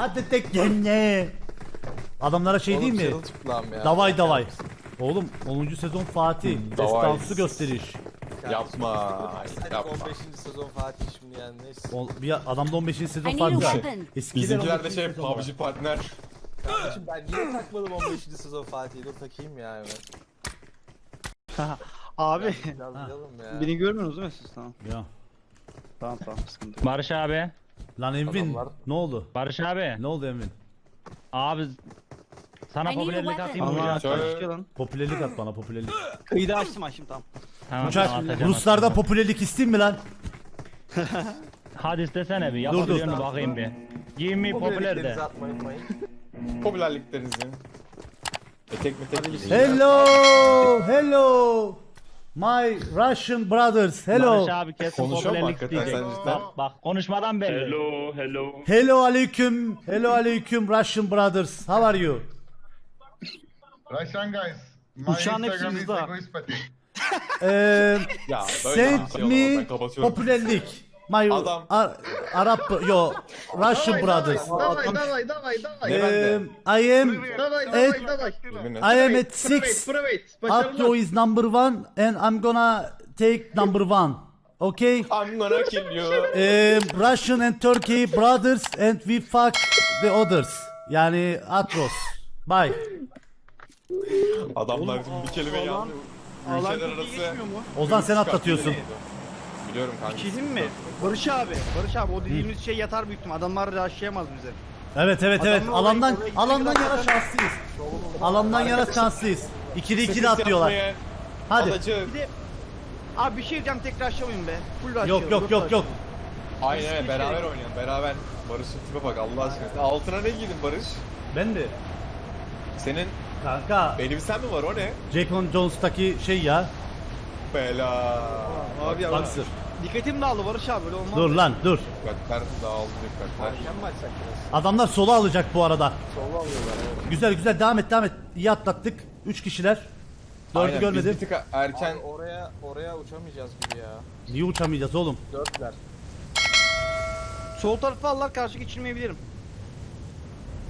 Hadi tek yenge. Adamlara şey Oğlum değil mi? ya. Davay davay. Oğlum 10. sezon Fatih. davay. Destansı gösteriş. Yapma. Yapma. 15. sezon Fatih şimdi yani neyse. O, bir adamda 15. sezon I need a Fatih. weapon. Eskiden Bizimkiler 15. de şey sezon var. PUBG partner. Kardeşim ben niye takmadım 15. sezon Fatih'i dur takayım ya hemen. Abi Biraz bilelim ya. beni görmüyorsunuz değil mi siz? Tamam. Ya. Tamam tamam sıkıntı yok. Barış abi. Lan Envin Adamlar- ne oldu? Barış abi. Ne oldu Envin? Abi sana I need a popülerlik weapon. atayım mı? Allah açtı lan. Popülerlik at bana popülerlik. Kaydı açtım açtım tamam. Tamam, Uçak tamam, atacağım, Ruslarda atacağım. popülerlik isteyeyim mi lan? Hadi istesene bir Dur, dur. yapabiliyor mu bakayım bir. Give me popüler de. Popülerliklerinizi. Etek mi tek. Hello, hello. My Russian brothers. Hello. Barış abi kesin Konuşuyor mu popülerlik hakikaten diyecek. sen cidden? Bak bak konuşmadan belli. Hello, hello. Hello aleyküm. Hello aleyküm Russian brothers. How are you? Russian guys. My Uçağın hepsi Instagram is bizde egoist pati. Eee Ya böyle send bir şey olamaz, me ben kapatıyorum. popülerlik. My Adam. Ar- Arap yo Russian brothers. Давай, давай, давай, давай. Ne bende? Um, I am Давай, Evet. давай, давай. Yemin et. I am at Private, 6. private. Atro is number one and I'm gonna take number one. Okay? I'm gonna kill you. Um, Russian and Turkey brothers and we fuck the others. Yani Atros. Bye. Adamlar bir kelime Alan- yandı. Alan Ülkeler çok iyi arası. geçmiyor mu? Ozan sen atlatıyorsun. Biliyorum kanka. Şey diyeyim mi? Barış abi, Barış abi o dediğimiz şey yatar büyük ihtimal. Adamlar raşlayamaz bize. Evet evet evet. Adamlar Alandan oraya- alandan gidecek yana zaten. şanslıyız. Alandan yana şanslıyız. İkili ikili atlıyorlar. Hadi. Bir de Abi bir şey diyeceğim tek raşlamayın be. Full raşlayalım. Yok yok dört yok yok. Aynen Eski beraber şey. oynayalım beraber. Barış'ın tipe bak Allah aşkına. Altına ne giydin Barış? Ben de. Senin Kanka elbisen mi var o ne? Jack on Jones'taki şey ya. Bela. Abi. Boxer. Dikkatim dağıldı Barış abi öyle olmaz. Dur lan dur. Dikkatler dağıldı dikkatler. Erken mi açsak biraz? Adamlar sola alacak bu arada. Solla alıyorlar evet. Güzel güzel devam et devam et. İyi atlattık. 3 kişiler. Dördü Aynen, görmedim. Biz bir tık erken Abi oraya oraya uçamayacağız gibi ya. Niye uçamayacağız oğlum? Dörtler. Sol tarafa Allah karşı geçirmeyebilirim.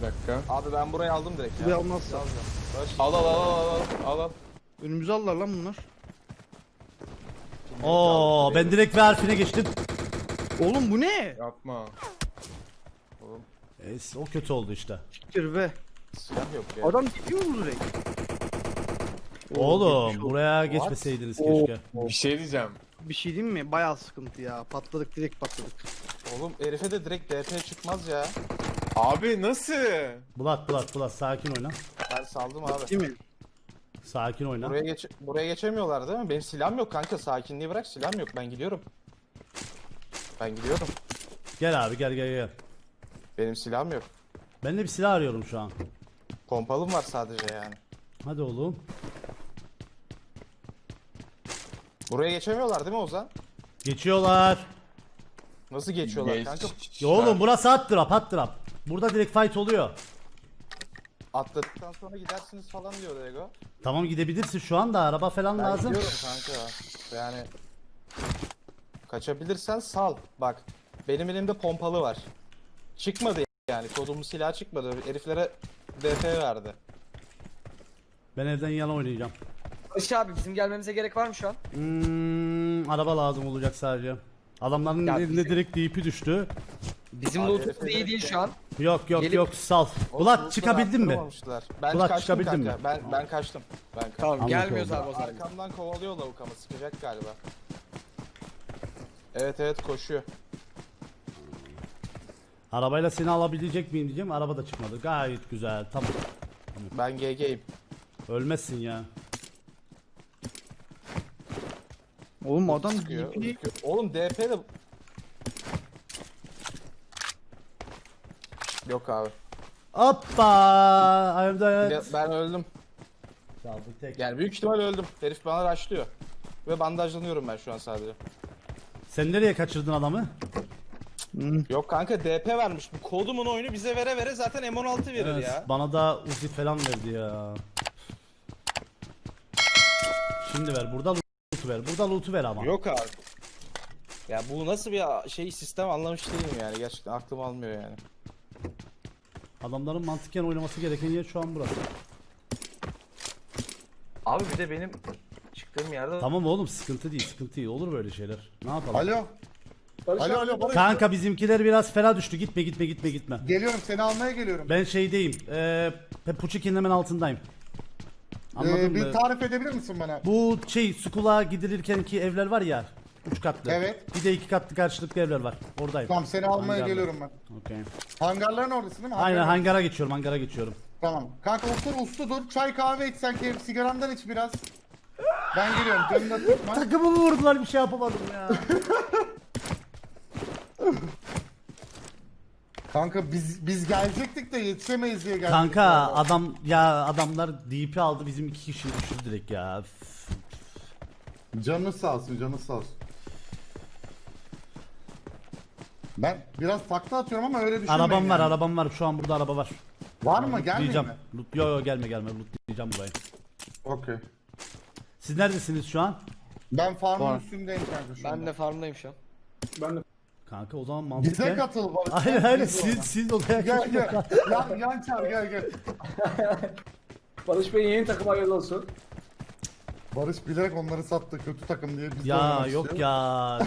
bir dakika. Abi ben burayı aldım direkt ya. Burayı almazsa. Al al al al al al al. Önümüze aldılar lan bunlar. Oo ben direkt V harfine geçtim. Oğlum bu ne? Yapma. Es, o kötü oldu işte. Siktir be. Silah yok ya. Adam gidiyor mu direkt? Oğlum buraya geçmeseydiniz keşke. Bir şey diyeceğim. Bir şey diyeyim mi? Bayağı sıkıntı ya. Patladık direkt patladık. Oğlum herife de direkt DP çıkmaz ya. Abi nasıl? Bulat Bulat Bulat sakin oyna. Ben saldım abi. Değil mi? Sakin oyna. Buraya geç buraya geçemiyorlar değil mi? Benim silahım yok kanka. Sakinliği bırak silahım yok. Ben gidiyorum. Ben gidiyorum. Gel abi gel gel gel. Benim silahım yok. Ben de bir silah arıyorum şu an. Pompalım var sadece yani. Hadi oğlum. Buraya geçemiyorlar değil mi Ozan? Geçiyorlar. Nasıl geçiyorlar Geç. kanka? Ya oğlum burası hot drop hot drop. Burada direkt fight oluyor. Atladıktan sonra gidersiniz falan diyor Ego. Tamam gidebilirsin şu anda araba falan Ben lazım. gidiyorum kanka. Yani kaçabilirsen sal. Bak benim elimde pompalı var. Çıkmadı yani. Kodumun silahı çıkmadı. Heriflere DP verdi. Ben evden yana oynayacağım. Barış abi bizim gelmemize gerek var mı şu an? Hmm, araba lazım olacak sadece. Adamların Ya elinde bizim- direkt DP düştü. Bizim lootumuz iyi değil de- şu an. Yok yok Gelip- yok sal. Bulat çıkabildin mi? arttırmamışlar. Ben Bulat kaçtım çıkabildin kanka. mi? Ben ben kaçtım. Ben kaçtım. Tamam Anladım. gelmiyoruz abi o zaman. Arkamdan kovalıyor lavuk ama sıkacak galiba. Evet evet koşuyor. Arabayla seni alabilecek miyim diyeceğim. Araba da çıkmadı. Gayet güzel. Tamam. Ben GG'yim. Ölmezsin ya. Oğlum adam Sıkıyor, DP sıkıyor. Oğlum DP de... Yok abi. Hoppa! I'm dead. Ben öldüm. Çaldı tek. Yani büyük ihtimal öldüm. Herif bana rushlıyor. Ve bandajlanıyorum ben şu an sadece. Sen nereye kaçırdın adamı? Yok kanka DP vermiş. Bu kodumun oyunu bize vere vere zaten M16 verir Evet, ya. Bana da Uzi falan verdi ya. Şimdi ver. Burada loot'u ver. Burada loot'u ver ama. Yok abi. Ya bu nasıl bir şey sistem anlamış değilim yani. Gerçekten aklım almıyor yani. Adamların mantıken oynaması gereken yer şu an burası. Abi bir de benim çıktığım yerde Tamam oğlum sıkıntı değil sıkıntı değil olur böyle şeyler. Ne yapalım? Alo. Alo alo Barış. Kanka bizimkiler biraz fena düştü gitme gitme gitme gitme. Geliyorum seni almaya geliyorum. Ben şeydeyim eee Puçikin'in hemen altındayım. Anladın Ee, mı? bir tarif edebilir misin bana? Bu şey Sukula gidilirken ki evler var ya. Üç katlı. Evet. Bir de iki katlı karşılıklı evler var. Oradayım. Tamam seni almaya Hangarda. geliyorum ben. Okey. Hangarların oradasın değil mi? Aynen hangara geçiyorum hangara geçiyorum. Tamam. Kanka otur uslu dur. Çay kahve iç sen keyif sigarandan iç biraz. Ben geliyorum. Canını tutma. Takımımı vurdular bir şey yapamadım ya. Kanka biz biz gelecektik de yetişemeyiz diye geldik. Kanka adam ya adamlar DP aldı bizim iki kişiyi düşürdü direkt ya. Üf. Canınız sağ olsun, canınız sağ olsun. Ben biraz takla atıyorum ama öyle düşünmeyin. Arabam var yani. arabam var şu an burada araba var. Var mı? Gelmeyeyim mi? Loot, yo yo gelme gelme lootlayacağım burayı. Okey. Siz neredesiniz şu an? Ben farmın üstündeyim kanka şu Ben anda. de farmdayım şu an. Kanka o zaman Bize mantıken. katıl Barış. Hayır hayır Biz siz ona. siz odaya Gel gel. yan, yan çağır gel gel. Barış Bey'in yeni takım hayırlı olsun. Barış bilerek onları sattı kötü takım diye biz de Ya oynamak yok ya.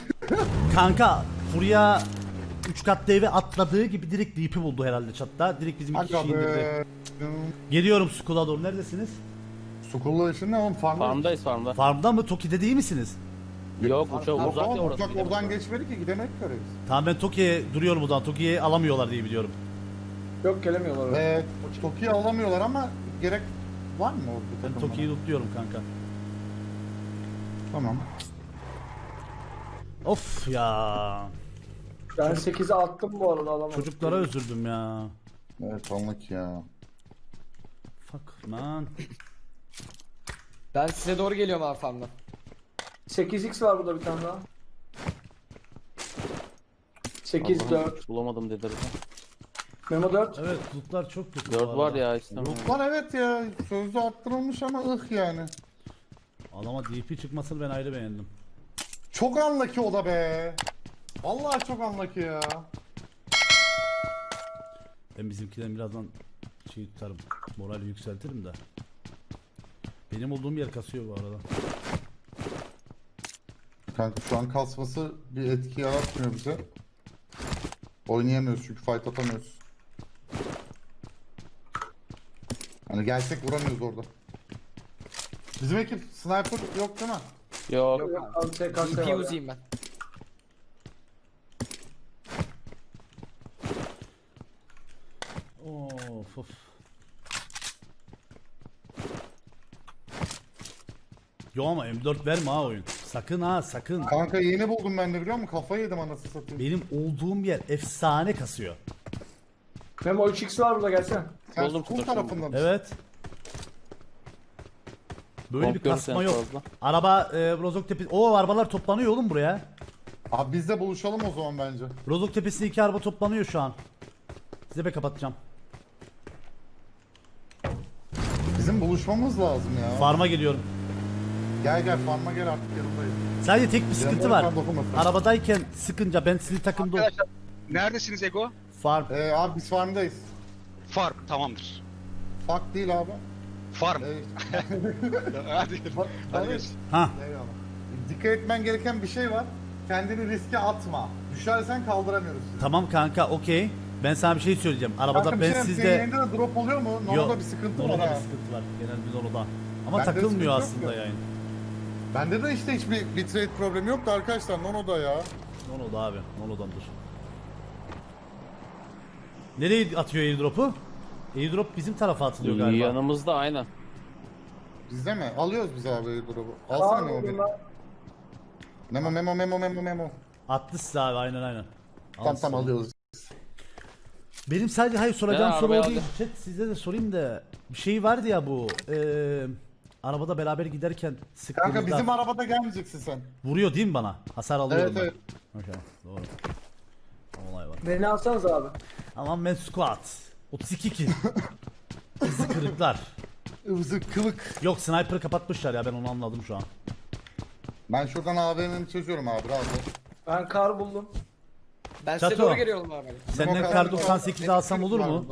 Kanka Furya 3 katlı eve atladığı gibi direkt DP buldu herhalde çatta. Direkt bizim iki Aga kişi indirdi. be. Geliyorum Skull'a doğru. Neredesiniz? Sukullu işin ne oğlum farmda? Farmdayız farmda. Farmda mı? Toki'de değil misiniz? Yok uçak Yok uzak ya oğlum orası. uçak oradan geçmedi ki gidemedik ki oraya biz. Tamam ben Toki'ye duruyorum buradan. Toki'ye alamıyorlar diye biliyorum. Yok gelemiyorlar oraya. Ve Tokyo alamıyorlar ama gerek var mı orada Ben takımda? Toki'yi lootluyorum kanka. Tamam. Of ya. Ben 8'e attım bu arada alamadım. Çocuklara üzüldüm ya. Evet anlık ya. Fuck man. Ben size doğru geliyorum abi farmdan. 8x var burada bir tane daha. 8 Allah'ım, 4. Bulamadım dedi. Memo 4. Evet lootlar çok kötü. 4 bu var arada. ya istemiyorum. Lootlar evet ya sözde arttırılmış ama ıh yani. Ama DP çıkmasını ben ayrı beğendim. Çok anlaki o da be. Vallahi çok anlaki ya. Ben bizimkiden birazdan şey tutarım. Morali yükseltirim de. Benim olduğum yer kasıyor bu arada. Kanka şu an kasması bir etki yaratmıyor bize. Oynayamıyoruz çünkü fight atamıyoruz. Hani gelsek vuramıyoruz orada. Bizim ekip sniper yok değil mi? Yok. Yok abi TKS var. DP ya. uzayım ben. Of of. Yo ama M4 verme ha oyun. Sakın ha sakın. Kanka yeni buldum ben de biliyor musun? Kafayı yedim anasını satayım. Benim olduğum yer efsane kasıyor. Memo 3x var burada gelsene. Sen buldum tarafında mısın? Evet. Böyle bir Komp görürsen kasma yok. fazla. Araba e, Rozok Tepesi... Oo arabalar toplanıyor oğlum buraya. Abi biz de buluşalım o zaman bence. Rozok Tepesi'nde iki araba toplanıyor şu an. Size be kapatacağım. Bizim buluşmamız lazım ya. Farma geliyorum. Gel gel farma gel artık yanındayız. Sadece tek bir sıkıntı Yanımda var. Arabadayken sıkınca ben sizin takımda Arkadaşlar neredesiniz Ego? farm. Ee, abi biz farmdayız. Farm tamamdır. Fuck değil abi. Farm. Ee, Hadi. Hadi Barış, Ha. eyvallah. Dikkat etmen gereken bir şey var. Kendini riske atma. Düşersen kaldıramıyoruz. Tamam kanka okey. Ben sana bir şey söyleyeceğim. Arabada Kanka ben şey sizde... senin yayında da drop oluyor mu? Nono'da bir sıkıntı var Nono'da ha. bir sıkıntı var. Genel bir Nono'da. Ama Bende takılmıyor yok aslında ya. yayın. Bende de işte hiçbir bitrate problemi yoktu arkadaşlar Nono'da ya. Nono'da abi. Nono'dandır. Nereye atıyor airdrop'u? Airdrop bizim tarafa atılıyor galiba. Yanımızda aynen. Bizde mi? Alıyoruz biz abi drop'u. Alsana memo beni. Memo memo memo memo memo. Attı size abi aynen aynen. Tamam tamam alıyoruz. Benim sadece hayır soracağım Ben soru o arabayı değil. Chat size de sorayım da bir şey vardı ya bu eee arabada beraber giderken sıktığımızda Kanka bizim arabada gelmeyeceksin sen. vuruyor değil mi bana? Hasar alıyorum Evet ben. evet. Okey doğru. Olay var. Beni alsanız abi. Aman ben squat. 32 kill. Hızlı kırıklar. Ivzı kılık. Yok sniper'ı kapatmışlar ya ben onu anladım şu an. Ben şuradan AVM'ni çözüyorum abi rahat ol. Ben kar buldum. Ben size Çato. doğru geliyorum abi. Senden kar kardeşim, 98'de alsam olur mu?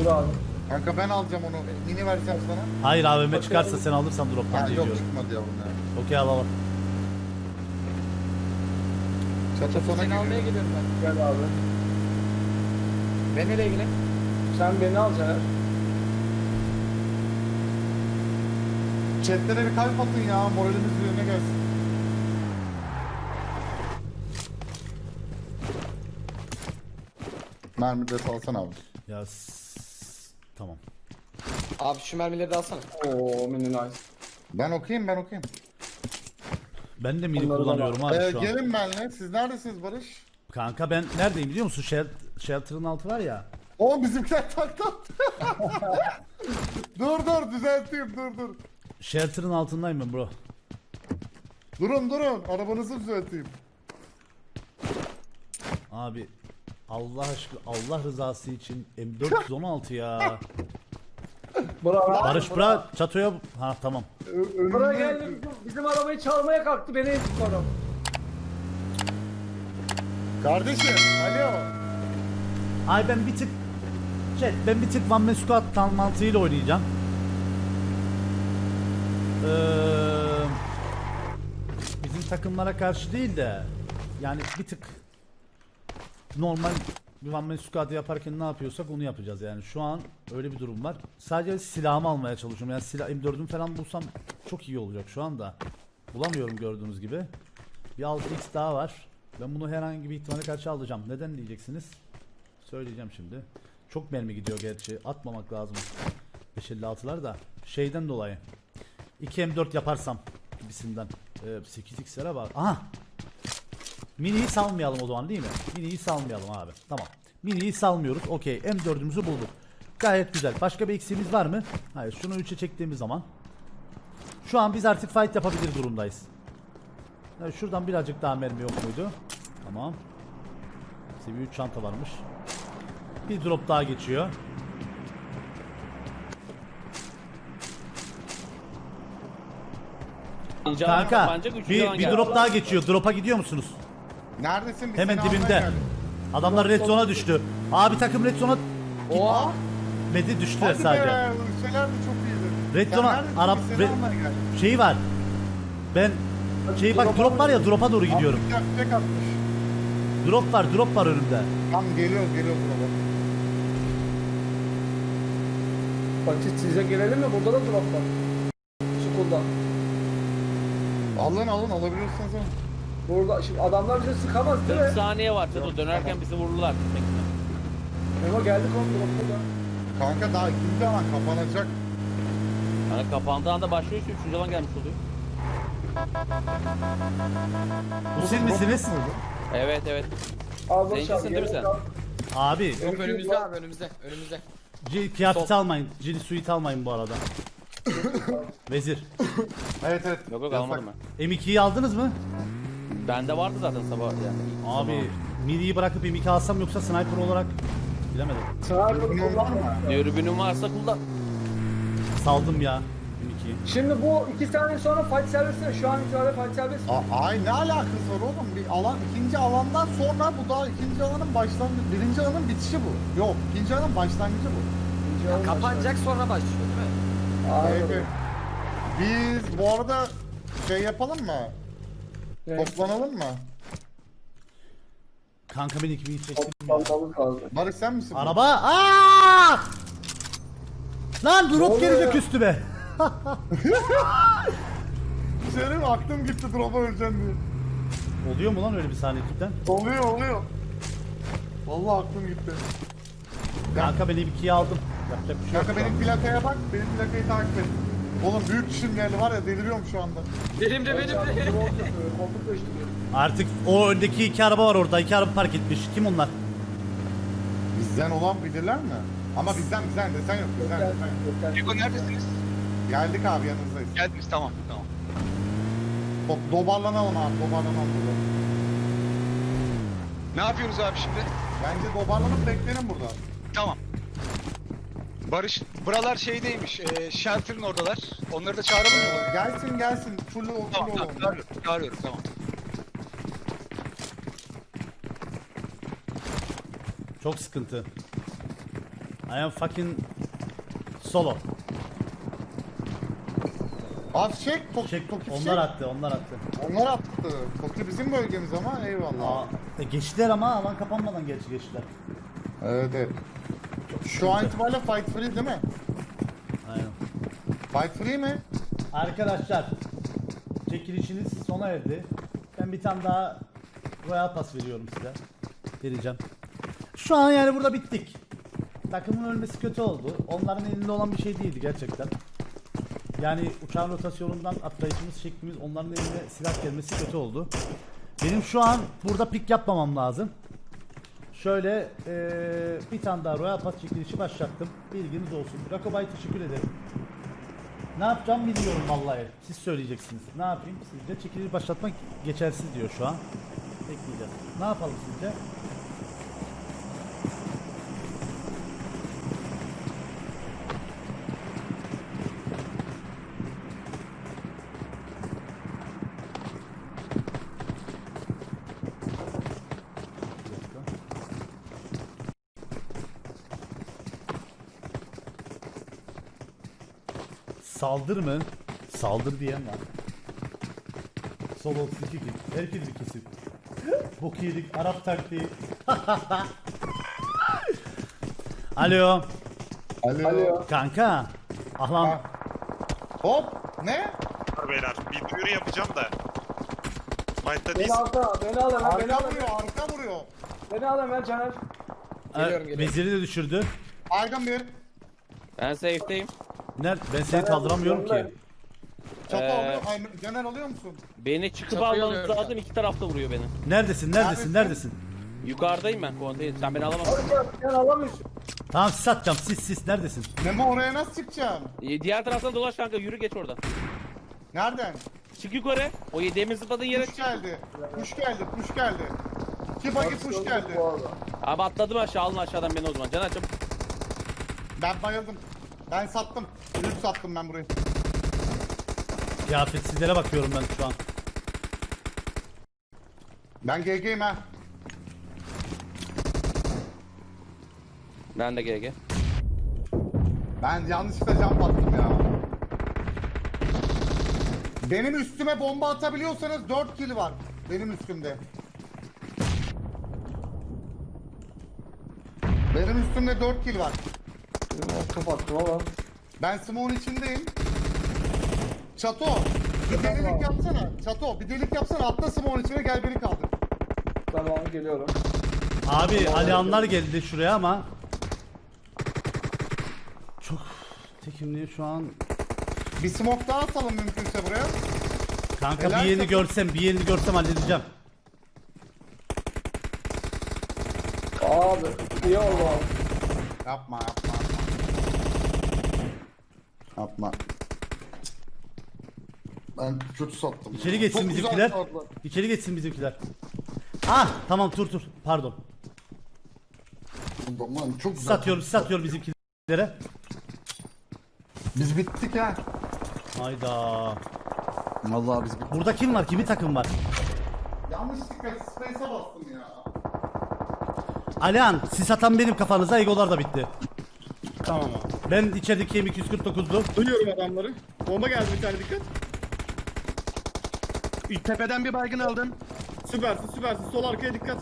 Dur abi. Kanka ben alacağım onu. Mini vereceğim sana. Hayır AVM çıkarsa sen alırsan drop'tan Ha, diye yok diyorum. çıkmadı ya. Okey al al. al. Çatı sana Seni geliyor. almaya geliyorum ben. Gel abi. Ben nereye gideyim? Sen beni alacaksın. Chatlere bir kalp atın ya. Moralimiz yerine gelsin. Mermi de salsana abi. Ya s- tamam. Abi şu mermileri de alsana. Oo mini nice. Ben okuyayım ben okuyayım. Ben de mini Onları da kullanıyorum abi Ee, şu an. gelin benimle. Siz neredesiniz Barış? Kanka ben neredeyim biliyor musun? Shel- Shelter'ın altı var ya. O bizimkiler tak tak. dur dur düzelteyim dur dur. Shelter'ın altındayım ben bro. Durun durun arabanızı düzelteyim. Abi Allah aşkına Allah rızası için M416 ya. Bravo. Barış bırak çatoya ha tamam. Ö- Buraya geldi bizim, bizim arabayı çalmaya kalktı beni ezdi sonra. Kardeşim alo. Ay ben bir tık şey ben bir tık Van Man Squad tan- mantığıyla oynayacağım. Ee, bizim takımlara karşı değil de yani bir tık normal bir Man Squad yaparken ne yapıyorsak onu yapacağız yani. Şu an öyle bir durum var. Sadece silahımı almaya çalışıyorum. Yani silah M4'üm falan bulsam çok iyi olacak şu anda. Bulamıyorum gördüğünüz gibi. Bir 6x daha var. Ben bunu herhangi bir ihtimale karşı alacağım. Neden diyeceksiniz? Söyleyeceğim şimdi. Çok mermi gidiyor gerçi. Atmamak lazım. 556'lar da. Şeyden dolayı. 2 M4 yaparsam gibisinden. Ee, 8x'lere bak. Aha! Mini'yi salmayalım o zaman değil mi? Mini'yi salmayalım abi. Tamam. Mini'yi salmıyoruz. Okey. M4'ümüzü bulduk. Gayet güzel. Başka bir eksiğimiz var mı? Hayır. Şunu 3'e çektiğimiz zaman. Şu an biz artık fight yapabilir durumdayız. Evet, şuradan birazcık daha mermi yok muydu? Tamam. Seviye 3 çanta varmış. Bir drop daha geçiyor. Kanka bir, bir drop daha geçiyor. Drop'a gidiyor musunuz? Neredesin? Biz Hemen seni almaya dibimde. geldik. Adamlar red zone'a düştü. Abi takım red zone'a Oha. gitmedi düştüler Hadi sadece. be, ülkeler de çok iyiydi. Red zone'a neredesin? Arap Biz seni red, almaya geldik. şeyi var. Ben şey bak drop var ya drop'a doğru gidiyorum. Atmış, tek atmış. Drop var drop var önümde. Tamam geliyoruz geliyoruz baba. Bak siz- size gelelim mi? Burada da drop var. Sukulda. Alın alın alabiliyorsanız alın. Burada şimdi adamlar bize sıkamaz değil 40 mi? saniye var Çato dönerken bizi vururlar. Memo geldik oğlum drop burada. Kanka daha ikinci alan kapanacak. Yani kapandığı anda başlıyor işte 3. alan gelmiş oluyor. Bu siz misiniz? Evet evet. Al Zencisin abi. değil mi sen? Abi Yok önümüzde abi önümüzde. Önümüzde. C- kıyafeti almayın. Cili suite almayın bu arada. Vezir. Evet evet. Yok yok yasak. almadım ben. M2'yi aldınız mı? Bende vardı zaten sabah yani. Abi mini'yi bırakıp M2 alsam yoksa sniper olarak bilemedim. Sniper kullanma. mı? Dürbünün varsa kullan. Saldım ya M2'yi. Şimdi bu iki saniye sonra fight serbest mi? Şu an itibariyle fight serbest mi? A- ay ne alakası var oğlum? Bir alan ikinci alandan sonra bu daha ikinci alanın başlangıcı. Birinci alanın bitişi bu. Yok ikinci alanın başlangıcı bu. İkinci alan Kapanacak sonra başlıyor değil mi? Aynen. Evet. Biz bu arada şey yapalım mı? Evet. Toplanalım mı? Kanka ben 2000'yi çektim ya. Toplanmamız lazım. Barış sen misin? Araba aa! Lan drop gelecek üstüme. Bir mi? Aklım gitti drop'a öleceğim diye. Oluyor mu lan öyle bir saniye cidden? Oluyor oluyor. Vallahi aklım gitti. Kanka ben M2'yi aldım. Yapacak bir şey yok. Kanka an. benim plakaya bak, benim plakayı takip et. Oğlum büyük işim geldi var ya deliriyorum şu anda. Benim de benim de. Koltuk. Artık o öndeki iki araba var orada. iki araba park etmiş. Kim onlar? Bizden olan bilirler mi? Ama bizden bizden desen yok bizden desen yok. Diego neredesiniz? Geldik abi yanınızdayız. Geldiniz tamam tamam. Top dobarlanalım abi dobarlanalım burada. Ne yapıyoruz abi şimdi? Bence dobarlanıp beklenin burada. Tamam. Barış, buralar şeydeymiş, e, shelter'ın oradalar. Onları da çağıralım mı? Gelsin gelsin full full Tamam, olalım. tamam, çağırıyorum, çağırıyorum, tamam. Çok sıkıntı. I am fucking solo. Abi çek. Tok, Çek, Toki onlar çek. attı, onlar attı. Onlar attı. Toki bizim bölgemiz ama eyvallah. Aa, e, geçtiler ama alan kapanmadan gerçi geçtiler. Evet evet. Şu an itibariyle fight free değil mi? Aynen. Fight free mi? Arkadaşlar, çekilişiniz sona erdi. Ben bir tane daha Royal Pass veriyorum size. Vereceğim. Şu an yani burada bittik. Takımın ölmesi kötü oldu. Onların elinde olan bir şey değildi gerçekten. Yani uçağın rotasyonundan atlayışımız, şeklimiz, onların eline silah gelmesi kötü oldu. Benim şu an burada pik yapmamam lazım. Şöyle eee, bir tane daha Royal Pass çekilişi başlattım. Bilginiz olsun. Rakobay teşekkür ederim. Ne yapacağım bilmiyorum vallahi. Siz söyleyeceksiniz. Ne yapayım? Sizce çekiliş başlatmak geçersiz diyor şu an. Bekleyeceğiz. Ne yapalım sizce? Bir dakika. Saldır mı? Saldır diyen var. Solo 32 kill. Herkes bir kesin. Bok yedik. Arap taktiği. Alo. Alo. Alo. Kanka. Ahlan. Ha. Hop. Ne? Beyler bir duyuru yapacağım da. Fight'ta Beni değil. alta, beni al hemen, beni Arka al vuruyor, hemen. arka vuruyor. Beni al hemen Caner. Geliyorum, Ee, geliyorum. Veziri de düşürdü. Aydın bir. Ben safe'deyim. Nerede? Ben seni kaldıramıyorum ki. Çatı Ee, alıyor. Ay, Caner alıyor musun? Beni çıkıp Çatıyı almanız alıyorum lazım. iki tarafta vuruyor beni. Neredesin? Neredesin? Neredesin? Yukarıdayım ben konteyner. Sen beni alamazsın. Sen alamıyorsun. Tamam sis atacağım. Sis sis. Neredesin? Memo oraya nasıl çıkacağım? Ee, Diğer taraftan dolaş kanka yürü geç oradan. Nereden? Çık yukarı. O yediğimiz zıpladığın yere Push çık. geldi. Push geldi, push geldi. İki buggy push geldi. Abi atladım aşağı alın aşağıdan beni o zaman. Can açım. Ben bayıldım. Ben sattım. Lüks sattım ben burayı. Kıyafetsizlere bakıyorum ben şu an. Ben GG'yim ha. Ben de GG. Ben yanlışlıkla jump attım ya. Benim üstüme bomba atabiliyorsanız 4 kill var. Benim üstümde. Benim üstümde 4 kill var. Kapattım ama. Ben smoke'un içindeyim. Çato, bir delilik yapsana. Çato, bir delik yapsana. Atla smoke'un içine gel beni kaldır. Tamam geliyorum. Abi Alihanlar geldi şuraya ama çok tekimli şu an. Bir smoke daha atalım mümkünse buraya. Kanka Helal bir yerini takım. görsem, bir yerini görsem halledeceğim. Abi iyi oldu abi. Yapma, yapma, yapma. Ben kötü sattım. İçeri geçsin Çok güzel bizimkiler. İçeri geçsin bizimkiler. Ah tamam dur dur. Pardon. Aman çok güzel. Satıyorum satıyorum bizimkilere. Biz bittik ha. Hayda. Vallahi biz bittik. Burada kim var? Kimin takım var? Yanlışlıkla space'e bastım ya. Alihan siz atan benim kafanıza egolar da bitti. Tamam abi. Ben içerideki M249'du. Duyuyorum adamları. Bomba geldi bir tane dikkat. Tepeden bir baygın aldım. Süpersin süpersin. Sol arkaya dikkat.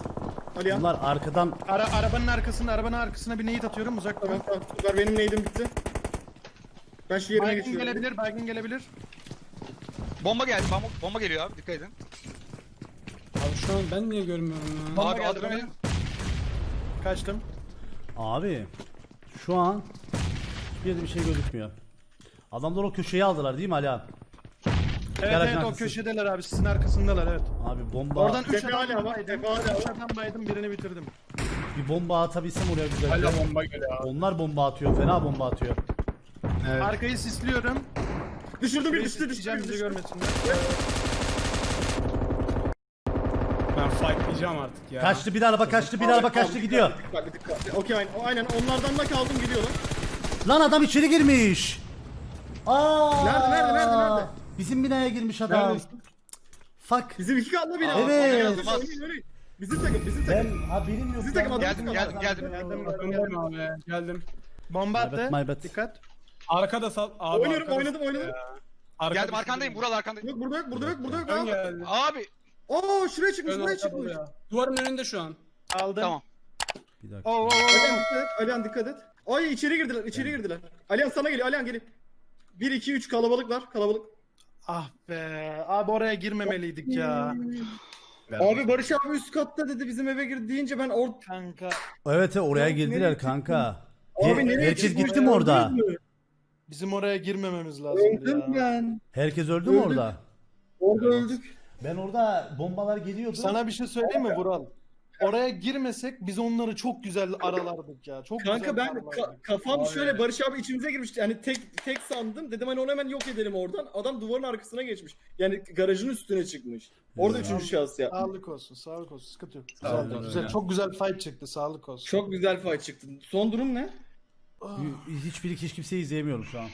Alihan. Bunlar arkadan Ara, arabanın arkasında, arabanın arkasına bir nade atıyorum uzak. Tamam tamam süper. Benim nade'im bitti. Ben şu yerine Baygın geçiyorum. gelebilir, baygın gelebilir. Bomba geldi, bomba, bomba geliyor abi dikkat edin. Abi şu an ben niye görmüyorum ya? Bomba abi geldi adrenalin. Kaçtım. Abi şu an yerde bir şey gözükmüyor. Adamlar o köşeyi aldılar değil mi Alihan? Evet Garajın evet o arkası. köşedeler abi sizin arkasındalar evet. Abi bomba Oradan 3 Tepe adam hala var, baydım. tepe hala var. 3 adam baydım birini bitirdim. bir bomba atabilsem oraya güzel. Hala bomba geliyor abi. Onlar bomba atıyor. Fena bomba atıyor. Arkayı sisliyorum. Düşürdü bir düştü düştü. bizi görmesinler. Ben fightlayacağım artık ya. Kaçtı bir araba kaçtı bir araba kaçtı gidiyor. Dikkatli dikkatli. Okey aynen, aynen onlardan da kaldım gidiyorlar. Lan adam içeri girmiş. Aa! Nerede, nerede, nerede, nerede? Bizim binaya girmiş adam. Neredesin? Fuck. Bizim iki katlı bina. Evet. Öyle, öyle. Bizim takım bizim takım. Ben haberim yok. Bizim takım adam. Geldim, geldim, geldim. Geldim Öndeyim abi geldim. Bomba My bad, attı. my bad. Dikkat. Arkada sal. Abi oynuyorum arkada- oynadım oynadım. Arkada- Geldim arkandayım. Vural arkandayım. Yok burada yok burada yok burada yok. Ön Al. geldi. Abi. Oo şuraya çıkmış Ön buraya arkada çıkmış. ya. Duvarın önünde şu an. Aldım. Tamam. Bir dakika. Oo, oo, oo. Alihan dikkat et. Alihan dikkat et. Ay içeri girdiler içeri girdiler. Alihan sana geliyor Alihan gelin. 1 2 3 kalabalıklar kalabalık. Ah be abi oraya girmemeliydik ya. Abi Barış abi üst katta dedi bizim eve girdi deyince ben or kanka. Evet evet, oraya girdiler kanka. Abi Ge- nereye Herkes gitti mi orada? Bizim oraya girmememiz lazım Öldüm ya. ben. Herkes öldü mü Öldük. orada? Orada öldük. Ben orada bombalar geliyordu. Sana bir şey söyleyeyim mi Vural? Oraya girmesek biz onları çok güzel aralardık ya. Çok Kanka güzel ben aralardık. ka- kafam Abi. şöyle Barış abi içimize girmişti. Yani tek tek sandım. Dedim hani onu hemen yok edelim oradan. Adam duvarın arkasına geçmiş. Yani garajın üstüne çıkmış. Orada üçüncü şahıs ya. Sağlık olsun, sağlık olsun. Sıkıntı yok. Sağ Güzel, ol, güzel. Çok güzel fight çıktı. Sağlık olsun. Çok güzel fight çıktı. Son durum ne? Hiçbiri hiç kimseyi izleyemiyorum şu an.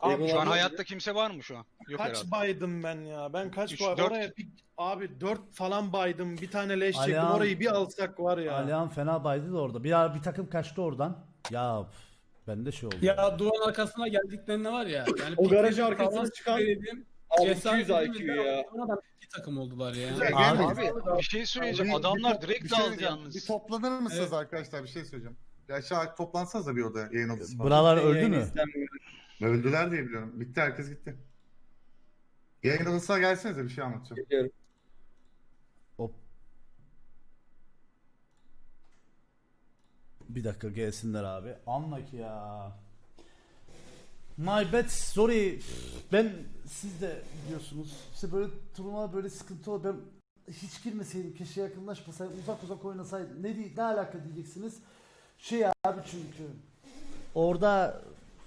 Abi, Şu an hayatta kimse var mı şu an? Yok kaç herhalde. baydım ben ya? Ben kaç Üç, dört. oraya bir, abi 4 falan baydım. Bir tane leş çektim. Alihan- Orayı bir alsak var ya. Alihan fena baydı da orada. Bir ara bir takım kaçtı oradan. Ya pf, bende şey oldu. Ya duvarın arkasına geldiklerinde var ya. Yani O garajın piknik arkasına çıkan- söylediğim Abi cesaret 200 edemediler. IQ ya. Sonradan iki takım oldular ya. Abi bir şey söyleyeceğim. Adamlar direkt dağıldı yalnız. Bir toplanır mısınız Evet. arkadaşlar bir şey söyleyeceğim. Bir aşağı toplansanız da bir oda yayın odası falan. Buralar öldü mü? Öldüler diye biliyorum. Bitti herkes gitti. Yayın odasına gelsenize bir şey anlatacağım. Hop. Bir dakika gelsinler abi. Anla ki ya. My bad sorry. Ben siz de biliyorsunuz. İşte böyle turnuva böyle sıkıntı olur. Ben hiç girmeseydim keşke yakınlaşmasaydım. Uzak uzak oynasaydım. Ne, diye- ne alaka diyeceksiniz. Şey abi çünkü. Orada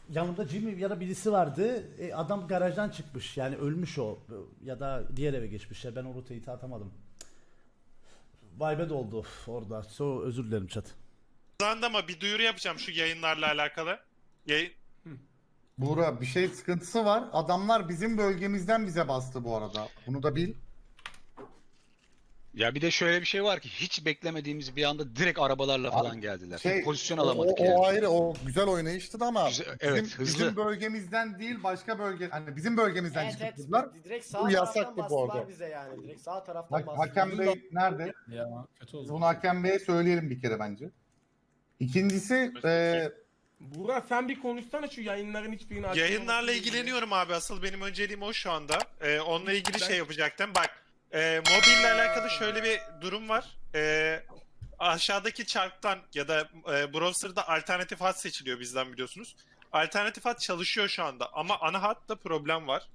yanımda Jimmy ya da birisi vardı. E, adam garajdan çıkmış. Yani ölmüş o. Ya da diğer eve geçmiş. Ya ben o rotayı atamadım. Vibe de oldu orada. So özür dilerim chat. Zanda ama bir duyuru yapacağım şu yayınlarla alakalı. Yayın... Buğra bir şey sıkıntısı var. Adamlar bizim bölgemizden bize bastı bu arada. Bunu da bil. Ya bir de şöyle bir şey var ki hiç beklemediğimiz bir anda direkt arabalarla falan Abi, geldiler. Şey, pozisyon o- alamadık o, yani. o ayrı o güzel oynayıştı da ama Güzel- bizim, evet, hızlı. bizim bölgemizden değil başka bölge hani bizim bölgemizden çıktılar. direkt Bu yasaktı bu arada. bize yani. Direkt sağ taraftan Bak, Hakem Bey nerede? Ya kötü oldu. bunu Hakem Bey'e söyleyelim bir kere bence. İkincisi e, Burak sen bir konuşsana şu yayınların hiçbirini Yayınlarla ilgileniyorum abi. Asıl benim önceliğim o şu anda. Ee, onunla ilgili şey yapacaktım. Bak, e, mobille alakalı şöyle bir durum var. E, aşağıdaki çarktan ya da e, browser'da alternatif hat seçiliyor bizden biliyorsunuz. Alternatif hat çalışıyor şu anda ama ana hatta problem var.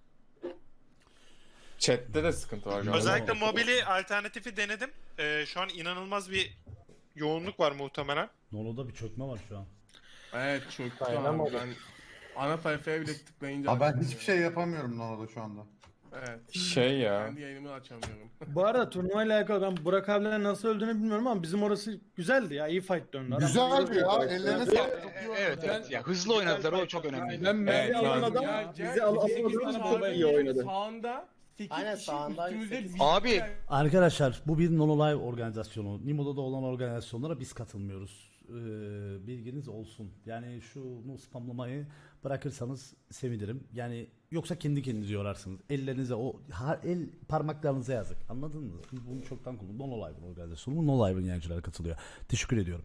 Chat'te de sıkıntı var galiba. Özellikle mobili alternatifi denedim. E, şu an inanılmaz bir yoğunluk var muhtemelen. Nolo'da bir çökme var şu an. Evet çok Dayanamadım. Ben ana sayfaya bile tıklayınca Aa, ben hiçbir şey yapamıyorum Nono'da şu anda. Evet. Şey ya. yayınımı açamıyorum. Bu arada turnuvayla alakalı ben Burak abilerin nasıl öldüğünü bilmiyorum ama bizim orası güzeldi ya. iyi fight döndü. Adam- Güzeldi ya. Ellerine sağlık. Evet evet. Ya hızlı oynadılar o çok önemli. Ben Mert'i alan adam bizi al asıl adam çok iyi oynadı. Sağında 8 Aynen, kişi sağında üstümüzde sekiz. Abi Arkadaşlar bu bir Nono Live organizasyonu. Nimo'da olan organizasyonlara biz katılmıyoruz. Ee, bilginiz olsun. Yani şunu spamlamayı bırakırsanız sevinirim. Yani yoksa kendi kendinizi yorarsınız. Ellerinize o ha- el parmaklarınıza yazık. Anladın mı? Bunu çoktan kullandık. Nono Live organizasyonu. Nono Live'ın yayıncıları katılıyor. Teşekkür ediyorum.